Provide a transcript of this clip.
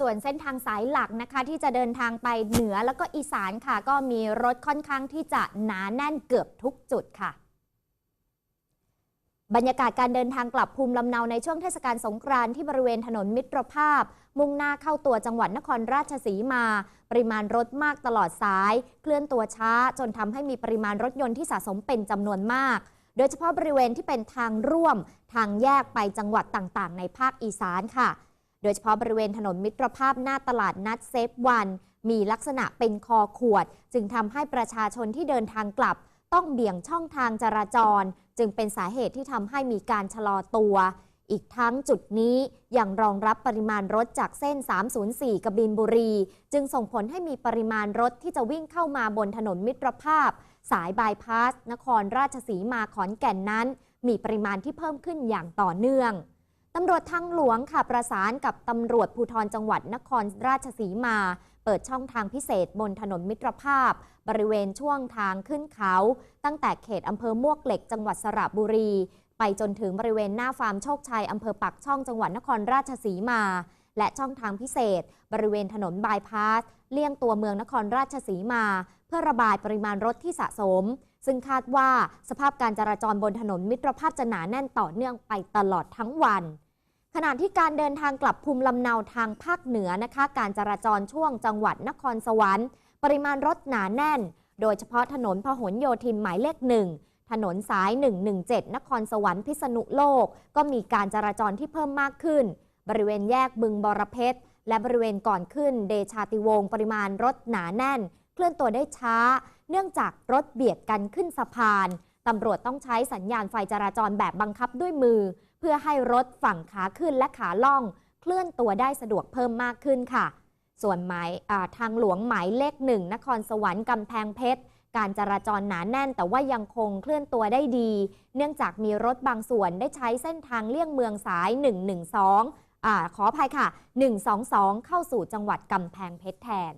ส่วนเส้นทางสายหลักนะคะที่จะเดินทางไปเหนือแล้วก็อีสานค่ะ ก็มีรถค่อนข้างที่จะหนาแน่นเกือบทุกจุดค่ะ บรรยากาศการเดินทางกลับภูมิลำเนาในช่วงเทศกาลสงกรานต์ที่บริเวณถนนมิตรภาพ มุ่งหน้าเข้าตัวจังหวัดนครราชสีมา ปริมาณรถมากตลอดสาย เคลื่อนตัวช้าจนทำให้มีปริมาณรถยนต์ที่สะสมเป็นจำนวนมากโดยเฉพาะบริเวณที่เป็นทางร่วมทางแยกไปจังหวัดต่างๆ ในภาคอีสานค่ะ โดยเฉพาะบริเวณถนนมิตรภาพหน้าตลาดนัดเซฟวัน มีลักษณะเป็นคอขวด จึงทำให้ประชาชนที่เดินทางกลับ ต้องเบี่ยงช่องทางจราจร จึงเป็นสาเหตุที่ทำให้มีการชะลอตัว อีกทั้งจุดนี้ยังรองรับปริมาณรถจากเส้น 304 กบินบุรี จึงส่งผลให้มีปริมาณรถที่จะวิ่งเข้ามาบนถนนมิตรภาพ สายบายพาส นครราชสีมาขอนแก่นนั้น มีปริมาณที่เพิ่มขึ้นอย่างต่อเนื่อง ตำรวจทางหลวงค่ะประสานกับตำรวจภูธรจังหวัดนครราชสีมา เปิดช่องทางพิเศษบนถนนมิตรภาพ บริเวณช่วงทางขึ้นเขา ตั้งแต่เขตอำเภอมวกเหล็กจังหวัดสระบุรี ไปจนถึงบริเวณหน้าฟาร์มโชคชัยอำเภอปักช่องจังหวัดนครราชสีมา และช่องทางพิเศษ บริเวณถนนบายพาสเลี่ยงตัวเมืองนครราชสีมา เพื่อระบายปริมาณรถที่สะสม ซึ่งคาดว่าสภาพการจราจรบนถนนมิตรภาพจะหนาแน่นต่อเนื่องไปตลอดทั้งวัน ขณะที่การเดินทางกลับภูมิลำเนาทางภาคเหนือนะคะ การจราจรช่วงจังหวัดนครสวรรค์ ปริมาณรถหนาแน่น โดยเฉพาะถนนพหลโยธินหมายเลขหนึ่งถนนสาย 117 นครสวรรค์พิษณุโลก ก็มีการจราจรที่เพิ่มมากขึ้น บริเวณแยกบึงบรเพชร และบริเวณก่อนขึ้นเดชาติวงศ์ปริมาณรถหนาแน่น เคลื่อนตัวได้ช้า เนื่องจากรถเบียดกันขึ้นสะพาน ตำรวจต้องใช้สัญญาณไฟจราจรแบบบังคับด้วยมือ เพื่อให้รถฝั่งขาขึ้นและขาล่อง เคลื่อนตัวได้สะดวกเพิ่มมากขึ้นค่ะ ส่วนหมายทางหลวงหมายเลขหนึ่งนครสวรรค์กำแพงเพชรการจราจรหนาแน่นแต่ว่ายังคงเคลื่อนตัวได้ดี เนื่องจากมีรถบางส่วนได้ใช้เส้นทางเลี่ยงเมืองสาย 112อ่าขออภัยค่ะ 122 เข้าสู่จังหวัดกำแพงเพชรแทน